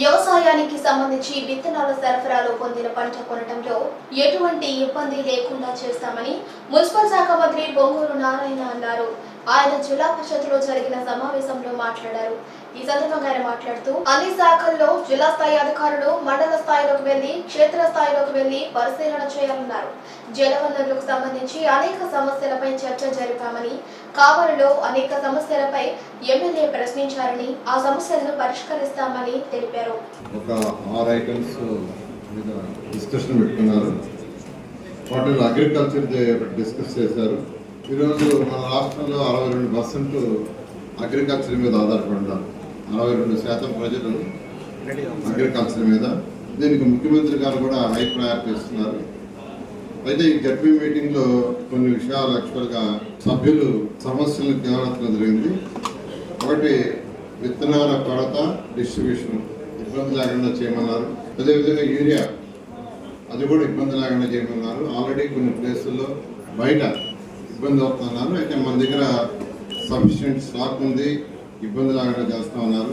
వ్యవసాయానికి సంబంధించి విత్తనాల సరఫరాలో పొందిన పంట కొనటంలో ఎటువంటి ఇబ్బంది లేకుండా చేస్తామని మున్సిపల్ శాఖ మంత్రి బొంగూరు నారాయణ అన్నారు. ఆయన జిల్లా పరిషత్లో జరిగిన సమావేశంలో మాట్లాడారు. ఈ సందర్భంగా ఆయన మాట్లాడుతూ అన్ని శాఖల్లో జిల్లా స్థాయి అధికారులు మండల స్థాయిలోకి వెళ్ళి క్షేత్ర స్థాయిలోకి వెళ్ళి పరిశీలన చేయాలన్నారు జలవనరులకు సంబంధించి అనేక సమస్యలపై చర్చ జరిపామని కావలిలో అనేక సమస్యలపై ఎమ్మెల్యే ప్రశ్నించారని ఆ సమస్యలను పరిష్కరిస్తామని తెలిపారు. ఒక ఆరు ఐటమ్స్ డిస్కషన్ పెట్టుకున్నారు. వాటిలో అగ్రికల్చర్ డిస్కస్ చేశారు. ఈరోజు మన రాష్ట్రంలో అరవై రెండు పర్సెంట్ అగ్రికల్చర్ మీద ఆధారపడి ఉన్నారు అరవై రెండు శాతం ప్రజలు అగ్రికల్చర్ మీద. దీనికి ముఖ్యమంత్రి గారు కూడా హై ప్రయారిటీ ఇస్తున్నారు. అయితే ఈ జడ్పీ మీటింగ్లో కొన్ని విషయాలు యాక్చువల్గా సభ్యులు సమస్యలను తేవడం జరిగింది. ఒకటి విత్తనాల కొరత డిస్ట్రిబ్యూషన్ ఇబ్బంది లేకుండా చేయమన్నారు. అదేవిధంగా యూరియా. అది కూడా ఇబ్బంది లేకుండా చేయమన్నారు. ఆల్రెడీ కొన్ని ప్లేసుల్లో బయట ఇబ్బంది అవుతున్నారు. అయితే మన దగ్గర సఫిషియెంట్ స్టాక్ ఉంది. ఇబ్బంది లేకుండా చేస్తా ఉన్నారు.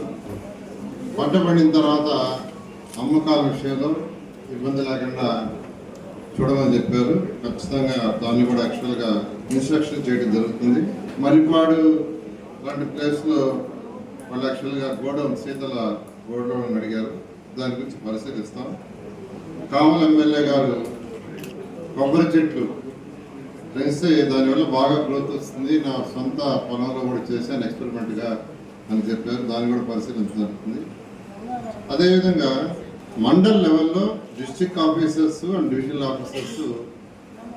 పంట పండిన తర్వాత అమ్మకాల విషయంలో ఇబ్బంది లేకుండా చూడమని చెప్పారు. ఖచ్చితంగా దాన్ని కూడా యాక్చువల్గా ఇన్స్ట్రక్షన్ చేయడం జరుగుతుంది. మరిపాడు లాంటి ప్లేస్లో వాళ్ళు యాక్చువల్గా గోడౌన్ శీతల గోడౌన్ అడిగారు. దాని గురించి పరిశీలిస్తాం. కావల ఎమ్మెల్యే గారు కొబ్బరి చెట్లు పెంచితే దానివల్ల బాగా గ్రోత్ వస్తుంది. నా సొంత పొలంలో కూడా చేశాను ఎక్స్పెరిమెంట్గా అని చెప్పారు. దాన్ని కూడా పరిశీలించడం జరుగుతుంది అదేవిధంగా మండల్ లెవెల్లో district officers and divisional officers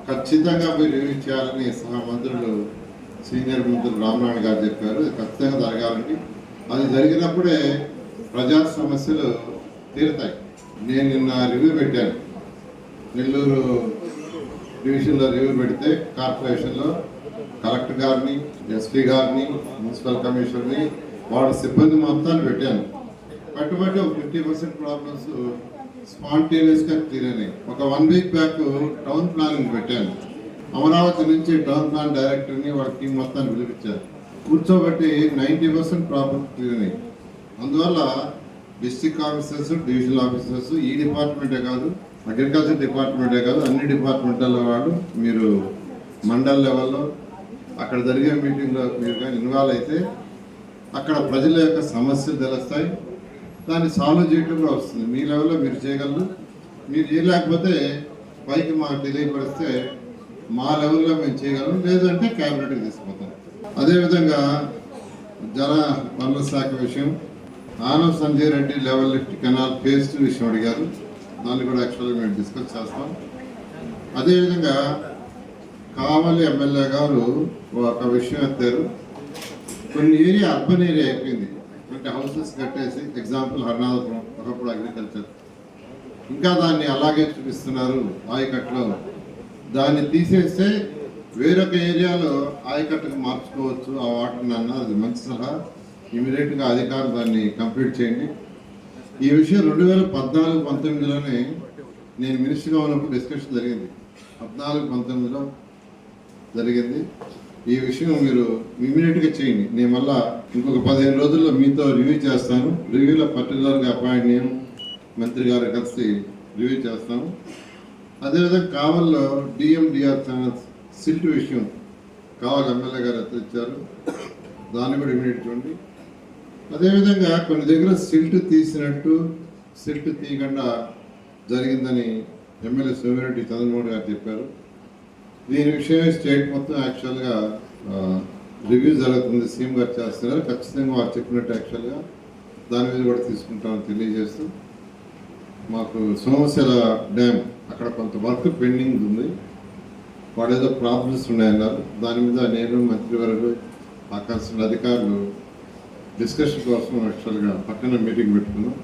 ఖచ్చితంగా మీరు రివ్యూ చేయాలని సహా మంత్రులు సీనియర్ మంత్రులు రామనారాయణ గారు చెప్పారు. ఖచ్చితంగా జరగాలని అది జరిగినప్పుడే ప్రజా సమస్యలు తీరుతాయి. నేను నిన్న రివ్యూ పెట్టాను. నెల్లూరు డివిజన్లో రివ్యూ పెడితే కార్పొరేషన్లో కలెక్టర్ గారిని ఎస్పీ గారిని మున్సిపల్ కమిషనర్ని వాళ్ళ సిబ్బంది మొత్తాన్ని పెట్టాను. పట్టుబట్టి ఒక ఫిఫ్టీ పర్సెంట్ ప్రాబ్లమ్స్ స్పాంటేనియస్గా తీరని ఒక one week back town planning పెట్టాను. అమరావతి నుంచి టౌన్ ప్లాన్ డైరెక్టర్ని వాళ్ళ టీం మొత్తాన్ని పిలిపించారు. కూర్చోబట్టి నైంటీ పర్సెంట్ ప్రాబ్లమ్స్ క్లియర్ అందువల్ల డిస్ట్రిక్ట్ ఆఫీసర్స్ డివిజనల్ ఆఫీసర్స్ ఈ డిపార్ట్మెంటే కాదు అగ్రికల్చర్ డిపార్ట్మెంటే కాదు అన్ని డిపార్ట్మెంట్ల వాడు మీరు మండల్ లెవెల్లో అక్కడ జరిగే మీటింగ్లో మీరు కానీ ఇన్వాల్వ్ అయితే అక్కడ ప్రజల యొక్క సమస్యలు తెలుస్తాయి. దాన్ని సాల్వ్ చేయడం కూడా వస్తుంది. మీ లెవెల్లో మీరు చేయగలరు. మీరు చేయలేకపోతే పైకి మాకు తెలియపరిస్తే మా లెవెల్లో మేము చేయగలం. లేదంటే క్యాబినెట్కి తీసుకుపోతాం. అదేవిధంగా జల వనరుల శాఖ విషయం ఆనవ్ Sanjay Reddy level lift canal phase two విషయం అడిగారు. దాన్ని కూడా యాక్చువల్గా మేము డిస్కస్ చేస్తాం. అదేవిధంగా కావలి ఎమ్మెల్యే గారు ఒక విషయం ఎత్తారు. కొన్ని ఏరియా అర్బన్ ఏరియా అయిపోయింది. కొన్ని హౌసెస్ కట్టేసి ఎగ్జాంపుల్ హర్నాథపురం ఒకప్పుడు అగ్రికల్చర్ ఇంకా దాన్ని అలాగే చూపిస్తున్నారు ఆయకట్లో దాన్ని తీసేస్తే వేరొక ఏరియాలో ఆయకట్టుకు మార్చుకోవచ్చు ఆ వాటర్ అన్న అది మంచి సలహా. ఇమీడియట్గా అధికారులు దాన్ని కంప్లీట్ చేయండి. ఈ విషయం రెండు వేల పద్నాలుగు పంతొమ్మిదిలోనే నేను మినిస్టర్గా ఉన్నప్పుడు డిస్కషన్ జరిగింది. పద్నాలుగు పంతొమ్మిదిలో జరిగింది. ఈ విషయం మీరు ఇమీడియట్గా చేయండి. నేను మళ్ళా ఇంకొక పదిహేను రోజుల్లో మీతో రివ్యూ చేస్తాను. రివ్యూలో పర్టికులర్గా అపాయింట్ నేను మంత్రి గారు కలిసి రివ్యూ చేస్తాము అదేవిధంగా కావల్లో డిఎండిఆర్ ఛానల్ సిల్ట్ విషయం కావాలి ఎమ్మెల్యే గారు ఎత్తిచ్చారు దాన్ని కూడా ఇమీడియట్ చూడండి. అదేవిధంగా కొన్ని దగ్గర సిల్ట్ తీసినట్టు సిల్ట్ తీయకుండా జరిగిందని ఎమ్మెల్యే సోమిరెడ్డి చంద్రమోహన్ గారు చెప్పారు. దీని విషయమే స్టేట్ మొత్తం యాక్చువల్గా రివ్యూ జరుగుతుంది. సీఎం గారు చేస్తున్నారు. ఖచ్చితంగా వారు చెప్పినట్టు యాక్చువల్గా దాని మీద కూడా తీసుకుంటామని తెలియజేస్తూ మాకు సోమశిల డ్యామ్ అక్కడ కొంత వర్క్ పెండింగ్ ఉంది. వాడు ఏదో ప్రాబ్లమ్స్ ఉన్నాయన్నారు. దాని మీద నేను మంత్రివర్గ ఆకర్షణ అధికారులు డిస్కషన్ కోసం యాక్చువల్గా పక్కన మీటింగ్ పెట్టుకున్నాం.